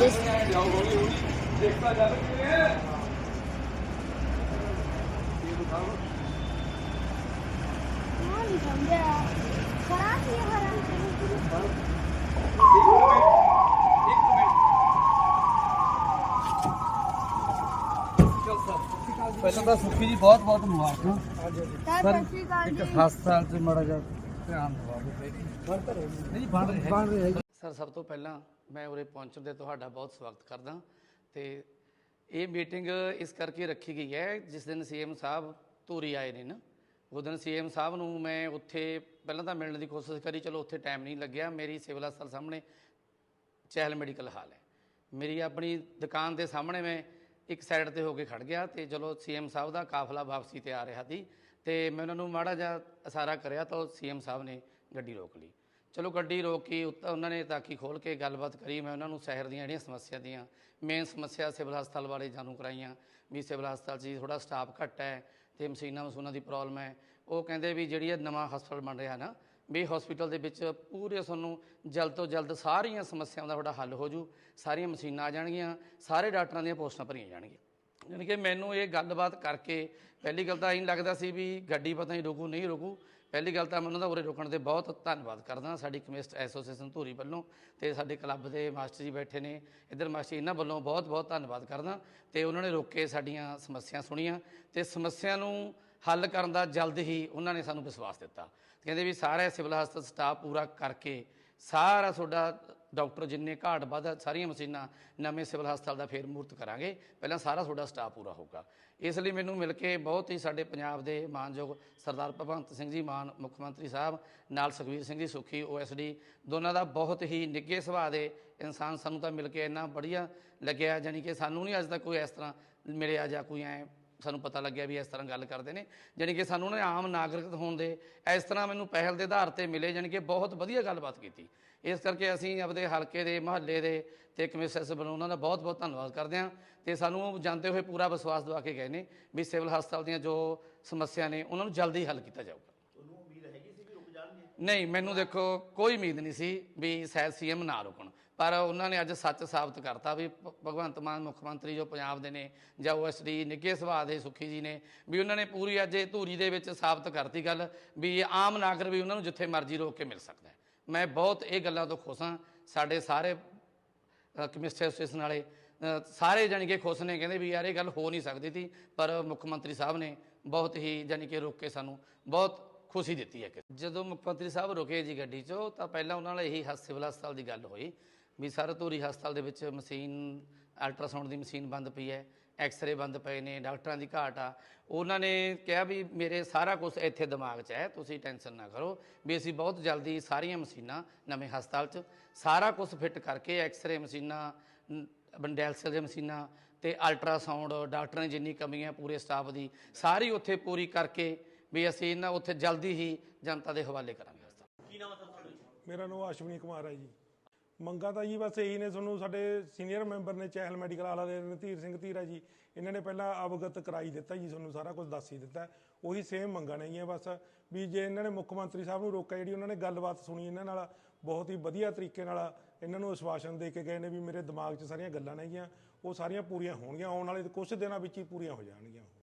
ਹਰਾਂ ਪਹਿਲਾਂ ਤਾਂ ਸੁੱਖੀ ਜੀ ਬਹੁਤ ਬਹੁਤ ਮੁਬਾਰਕਾਂ ਸਰ, ਇੱਕ ਹਸਪਤਾਲ 'ਚ ਮੜਾ ਜਾ ਧਿਆਨ ਦਿਵਾਓ। ਨਹੀਂ ਬਣ ਰਿਹਾ ਬਣ ਰਿਹਾ ਸਰ, ਸਭ ਤੋਂ ਪਹਿਲਾਂ ਮੈਂ ਉਰੇ ਪਹੁੰਚਣ ਦੇ ਤੁਹਾਡਾ ਬਹੁਤ ਸਵਾਗਤ ਕਰਦਾ ਤੇ ਇਹ ਮੀਟਿੰਗ ਇਸ ਕਰਕੇ ਰੱਖੀ ਗਈ ਹੈ, ਜਿਸ ਦਿਨ ਸੀਐਮ ਸਾਹਿਬ ਧੂਰੀ ਆਏ ਨੇ ਨਾ, ਉਹ ਦਿਨ ਸੀਐਮ ਸਾਹਿਬ ਨੂੰ ਮੈਂ ਉੱਥੇ ਪਹਿਲਾਂ ਤਾਂ ਮਿਲਣ ਦੀ ਕੋਸ਼ਿਸ਼ ਕਰੀ, ਚਲੋ ਉੱਥੇ ਟਾਈਮ ਨਹੀਂ ਲੱਗਿਆ, ਮੇਰੀ ਸਿਵਲ ਹਸਪਤਾਲ ਸਾਹਮਣੇ ਚਹਿਲ ਮੈਡੀਕਲ ਹਾਲ ਹੈ। ਮੇਰੀ ਆਪਣੀ ਦੁਕਾਨ ਦੇ ਸਾਹਮਣੇ ਮੈਂ ਇੱਕ ਸਾਈਡ ਤੇ ਹੋ ਕੇ ਖੜ ਗਿਆ ਤੇ ਚਲੋ ਸੀਐਮ ਸਾਹਿਬ ਦਾ ਕਾਫਲਾ ਵਾਪਸੀ ਤੇ ਆ ਰਿਹਾ ਸੀ ਤੇ ਮੈਂ ਉਹਨਾਂ ਨੂੰ ਮਾੜਾ ਜਿਹਾ ਇਸ਼ਾਰਾ ਕਰਿਆ ਤਾਂ ਸੀਐਮ ਸਾਹਿਬ ਨੇ ਗੱਡੀ ਰੋਕ ਲਈ। ਚਲੋ ਗੱਡੀ ਰੋਕੀ, ਉੱਤ, ਉਹਨਾਂ ਨੇ ਤਾਕੀ ਖੋਲ ਕੇ ਗੱਲਬਾਤ ਕਰੀ, ਮੈਂ ਉਹਨਾਂ ਨੂੰ ਸ਼ਹਿਰ ਦੀਆਂ ਜਿਹੜੀਆਂ ਸਮੱਸਿਆ ਦੀਆਂ ਮੇਨ ਸਮੱਸਿਆ ਸਿਵਲ ਹਸਪਤਾਲ ਬਾਰੇ ਜਾਣੂ ਕਰਾਈਆਂ, ਵੀ ਸਿਵਲ ਹਸਪਤਾਲ 'ਚ ਥੋੜਾ ਸਟਾਫ ਘੱਟ ਹੈ ਤੇ ਮਸ਼ੀਨਾਂ ਮਸ਼ੂਨਾਂ ਦੀ ਪ੍ਰੋਬਲਮ ਹੈ। ਉਹ ਕਹਿੰਦੇ ਵੀ ਜਿਹੜੀ ਇਹ ਨਵਾਂ ਹਸਪਤਾਲ ਬਣ ਰਿਹਾ ਨਾ, ਵੀ ਹਸਪੀਟਲ ਦੇ ਵਿੱਚ ਪੂਰੇ ਤੁਹਾਨੂੰ ਜਲਦ ਤੋਂ ਜਲਦ ਸਾਰੀਆਂ ਸਮੱਸਿਆਵਾਂ ਦਾ ਤੁਹਾਡਾ ਹੱਲ ਹੋ ਜੂ ਸਾਰੀਆਂ ਮਸ਼ੀਨਾਂ ਆ ਜਾਣਗੀਆਂ, ਸਾਰੇ ਡਾਕਟਰਾਂ ਦੀਆਂ ਪੋਸਟਾਂ ਭਰੀਆਂ ਜਾਣਗੀਆਂ। ਯਾਨੀ ਕਿ ਮੈਨੂੰ ਇਹ ਗੱਲਬਾਤ ਕਰਕੇ ਪਹਿਲੀ ਗੱਲ ਤਾਂ ਇਹ ਲੱਗਦਾ ਸੀ ਵੀ ਗੱਡੀ ਪਤਾ ਨਹੀਂ ਰੁਕੂ ਨਹੀਂ ਰੁਕੂ ਪਹਿਲੀ ਗੱਲ ਤਾਂ ਮੈਂ ਉਹਨਾਂ ਦਾ ਉਰੇ ਰੁਕਣ ਦੇ ਬਹੁਤ ਧੰਨਵਾਦ ਕਰਦਾ ਸਾਡੀ ਕਮਿਸਟ ਐਸੋਸੀਏਸ਼ਨ ਧੂਰੀ ਵੱਲੋਂ ਤੇ ਸਾਡੇ ਕਲੱਬ ਦੇ ਮਾਸਟਰ ਜੀ ਬੈਠੇ ਨੇ। ਇੱਧਰ ਮਾਸਟਰ ਇਹਨਾਂ ਵੱਲੋਂ ਬਹੁਤ ਬਹੁਤ ਧੰਨਵਾਦ ਕਰਦਾ ਤੇ ਉਹਨਾਂ ਨੇ ਰੁਕ ਕੇ ਸਾਡੀਆਂ ਸਮੱਸਿਆ ਸੁਣੀਆਂ ਤੇ ਸਮੱਸਿਆ ਨੂੰ ਹੱਲ ਕਰਨ ਦਾ ਜਲਦ ਹੀ ਉਹਨਾਂ ਨੇ ਸਾਨੂੰ ਵਿਸ਼ਵਾਸ ਦਿੱਤਾ। ਕਹਿੰਦੇ ਵੀ ਸਾਰਾ ਸਿਵਲ ਹਸਪਤਾਲ ਸਟਾਫ ਪੂਰਾ ਕਰਕੇ ਸਾਰਾ ਤੁਹਾਡਾ ਡਾਕਟਰ ਜਿੰਨੇ ਘਾਟ ਵੱਧ ਸਾਰੀਆਂ ਮਸ਼ੀਨਾਂ ਨਵੇਂ ਸਿਵਲ ਹਸਪਤਾਲ ਦਾ ਫੇਰ ਮੂਰਤ ਕਰਾਂਗੇ। ਪਹਿਲਾਂ ਸਾਰਾ ਤੁਹਾਡਾ ਸਟਾਫ ਪੂਰਾ ਹੋਊਗਾ। ਇਸ ਲਈ ਮੈਨੂੰ ਮਿਲ ਕੇ ਬਹੁਤ ਹੀ ਸਾਡੇ ਪੰਜਾਬ ਦੇ ਮਾਨਯੋਗ ਸਰਦਾਰ ਭਗਵੰਤ ਸਿੰਘ ਜੀ, ਮਾਨ ਮੁੱਖ ਮੰਤਰੀ ਸਾਹਿਬ, ਨਾਲ ਸੁਖਵੀਰ ਸਿੰਘ ਜੀ, ਸੁਖੀ ਓਐਸਡੀ ਦੋਨਾਂ ਦਾ ਬਹੁਤ ਹੀ ਨਿੱਘੇ ਸੁਭਾਅ ਦੇ ਇਨਸਾਨ ਸਾਨੂੰ ਤਾਂ ਮਿਲ ਕੇ ਇੰਨਾ ਵਧੀਆ ਲੱਗਿਆ ਜਾਨੀ ਕਿ ਸਾਨੂੰ ਨਹੀਂ ਅੱਜ ਤੱਕ ਕੋਈ ਇਸ ਤਰ੍ਹਾਂ ਮਿਲਿਆ ਜਾਂ ਕੋਈ ਐ ਸਾਨੂੰ ਪਤਾ ਲੱਗਿਆ ਵੀ ਇਸ ਤਰ੍ਹਾਂ ਗੱਲ ਕਰਦੇ ਨੇ ਜਾਣੀ ਕਿ ਸਾਨੂੰ ਨੇ ਆਮ ਨਾਗਰਿਕ ਹੋਣ ਦੇ ਇਸ ਤਰ੍ਹਾਂ ਮੈਨੂੰ ਪਹਿਲ ਦੇ ਆਧਾਰ ਤੇ ਮਿਲੇ ਜਾਣੀ ਕਿ ਬਹੁਤ ਵਧੀਆ ਗੱਲਬਾਤ ਕੀਤੀ। ਇਸ ਕਰਕੇ ਅਸੀਂ ਆਪਦੇ ਹਲਕੇ ਦੇ ਮਹੱਲੇ ਦੇ ਤੇ ਕਮਿਸ਼ਨਰ ਵੱਲੋਂ ਉਹਨਾਂ ਦਾ ਬਹੁਤ ਬਹੁਤ ਧੰਨਵਾਦ ਕਰਦੇ ਹਾਂ ਤੇ ਸਾਨੂੰ ਉਹ ਜਾਂਦੇ ਹੋਏ ਪੂਰਾ ਵਿਸ਼ਵਾਸ ਦਿਵਾ ਕੇ ਗਏ ਨੇ ਵੀ ਸਿਵਲ ਹਸਪਤਾਲ ਦੀਆਂ ਜੋ ਸਮੱਸਿਆ ਨੇ ਉਹਨਾਂ ਨੂੰ ਜਲਦੀ ਹੱਲ ਕੀਤਾ ਜਾਊਗਾ। ਨਹੀਂ ਮੈਨੂੰ ਦੇਖੋ ਕੋਈ ਉਮੀਦ ਨਹੀਂ ਸੀ ਵੀ ਸ਼ਾਇਦ ਸੀਐਮ ਨਾ ਰੁਕਣ। ਪਰ ਉਹਨਾਂ ਨੇ ਅੱਜ ਸੱਚ ਸਾਬਤ ਕਰਤਾ ਵੀ ਭਗਵੰਤ ਮਾਨ ਮੁੱਖ ਮੰਤਰੀ ਜੋ ਪੰਜਾਬ ਦੇ ਨੇ ਜਾਂ ਓਐਸਡੀ ਨਿੱਘੇ ਸੁਭਾਅ ਦੇ ਸੁਖੀ ਜੀ ਨੇ, ਵੀ ਉਹਨਾਂ ਨੇ ਪੂਰੀ ਅੱਜ ਇਹ ਧੂਰੀ ਦੇ ਵਿੱਚ ਸਾਬਤ ਕਰਤੀ ਗੱਲ ਵੀ ਆਮ ਨਾਗਰਿਕ ਵੀ ਉਹਨਾਂ ਨੂੰ ਜਿੱਥੇ ਮਰਜ਼ੀ ਰੋਕ ਕੇ ਮਿਲ ਸਕਦਾ ਮੈਂ ਬਹੁਤ ਇਹ ਗੱਲਾਂ ਤੋਂ ਖੁਸ਼ ਹਾਂ, ਸਾਡੇ ਸਾਰੇ ਕਮਿਸਟਰ ਐਸੋਸੀਏਸ਼ਨ ਵਾਲੇ ਸਾਰੇ ਜਾਣੀ ਕਿ ਖੁਸ਼ ਨੇ, ਕਹਿੰਦੇ ਵੀ ਯਾਰ ਇਹ ਗੱਲ ਹੋ ਨਹੀਂ ਸਕਦੀ ਸੀ, ਪਰ ਮੁੱਖ ਮੰਤਰੀ ਸਾਹਿਬ ਨੇ ਬਹੁਤ ਹੀ ਜਾਣੀ ਕਿ ਰੋਕ ਕੇ ਸਾਨੂੰ ਬਹੁਤ ਖੁਸ਼ੀ ਦਿੱਤੀ ਹੈ ਕਿ ਜਦੋਂ ਮੁੱਖ ਮੰਤਰੀ ਸਾਹਿਬ ਰੁਕੇ ਜੀ ਗੱਡੀ 'ਚੋਂ, ਤਾਂ ਪਹਿਲਾਂ ਉਹਨਾਂ ਨਾਲ ਇਹੀ ਹਸ- ਸਿਵਲ ਹਸਪਤਾਲ ਦੀ ਗੱਲ ਹੋਈ ਵੀ ਸਰ ਧੂਰੀ ਹਸਪਤਾਲ ਦੇ ਵਿੱਚ ਮਸ਼ੀਨ ਅਲਟਰਾਸਾਊਂਡ ਦੀ ਮਸ਼ੀਨ ਬੰਦ ਪਈ ਹੈ ਐਕਸ-ਰੇ ਬੰਦ ਪਏ ਨੇ ਡਾਕਟਰਾਂ ਦੀ ਘਾਟ ਆ। ਉਹਨਾਂ ਨੇ ਕਿਹਾ ਵੀ ਮੇਰੇ ਸਾਰਾ ਕੁਝ ਇੱਥੇ ਦਿਮਾਗ 'ਚ ਹੈ ਤੁਸੀਂ ਟੈਨਸ਼ਨ ਨਾ ਕਰੋ ਵੀ ਅਸੀਂ ਬਹੁਤ ਜਲਦੀ ਸਾਰੀਆਂ ਮਸ਼ੀਨਾਂ ਨਵੇਂ ਹਸਪਤਾਲ 'ਚ ਸਾਰਾ ਕੁਝ ਫਿੱਟ ਕਰਕੇ ਐਕਸ-ਰੇ ਮਸ਼ੀਨਾਂ ਬੰਡੈਲਸਲ ਦੀਆਂ ਮਸ਼ੀਨਾਂ ਤੇ ਅਲਟਰਾਸਾਊਂਡ ਡਾਕਟਰਾਂ ਦੀ ਜਿੰਨੀ ਕਮੀ ਹੈ ਪੂਰੇ ਸਟਾਫ ਦੀ ਸਾਰੀ ਉੱਥੇ ਪੂਰੀ ਕਰਕੇ ਵੀ ਅਸੀਂ ਇਹਨਾਂ ਉੱਥੇ ਜਲਦੀ ਹੀ ਜਨਤਾ ਦੇ ਹਵਾਲੇ ਕਰਾਂਗੇ ਹਸਪਤਾਲ। ਮੇਰਾ ਨਾਮ ਅਸ਼ਵਨੀ ਕੁਮਾਰ ਹੈ ਜੀ। ਮੰਗਾ ਤਾਂ ਜੀ ਬਸ ਇਹੀ ਨੇ ਤੁਹਾਨੂੰ, ਸਾਡੇ ਸੀਨੀਅਰ ਮੈਂਬਰ ਨੇ ਚਹਿਲ ਮੈਡੀਕਲ ਵਾਲਾ ਦੇ ਰਣਧੀਰ ਸਿੰਘ ਧੀਰਾ ਜੀ, ਇਹਨਾਂ ਨੇ ਪਹਿਲਾਂ ਅਵਗਤ ਕਰਾਈ ਦਿੱਤਾ ਜੀ, ਤੁਹਾਨੂੰ ਸਾਰਾ ਕੁਝ ਦੱਸ ਹੀ ਦਿੱਤਾ। ਉਹੀ ਸੇਮ ਮੰਗਾਂ ਨੇਗੀਆਂ ਬਸ, ਵੀ ਜੇ ਇਹਨਾਂ ਨੇ ਮੁੱਖ ਮੰਤਰੀ ਸਾਹਿਬ ਨੂੰ ਰੋਕਿਆ, ਜਿਹੜੀ ਉਹਨਾਂ ਨੇ ਗੱਲਬਾਤ ਸੁਣੀ ਇਹਨਾਂ ਨਾਲ, ਬਹੁਤ ਹੀ ਵਧੀਆ ਤਰੀਕੇ ਨਾਲ ਇਹਨਾਂ ਨੂੰ ਅਸ਼ਵਾਸਨ ਦੇ ਕੇ ਗਏ ਨੇ ਵੀ ਮੇਰੇ ਦਿਮਾਗ 'ਚ ਸਾਰੀਆਂ ਗੱਲਾਂ ਨੇਗੀਆਂ ਉਹ ਸਾਰੀਆਂ ਪੂਰੀਆਂ ਹੋਣਗੀਆਂ, ਆਉਣ ਵਾਲੇ ਕੁਝ ਦਿਨਾਂ ਵਿੱਚ ਹੀ ਪੂਰੀਆਂ ਹੋ ਜਾਣਗੀਆਂ।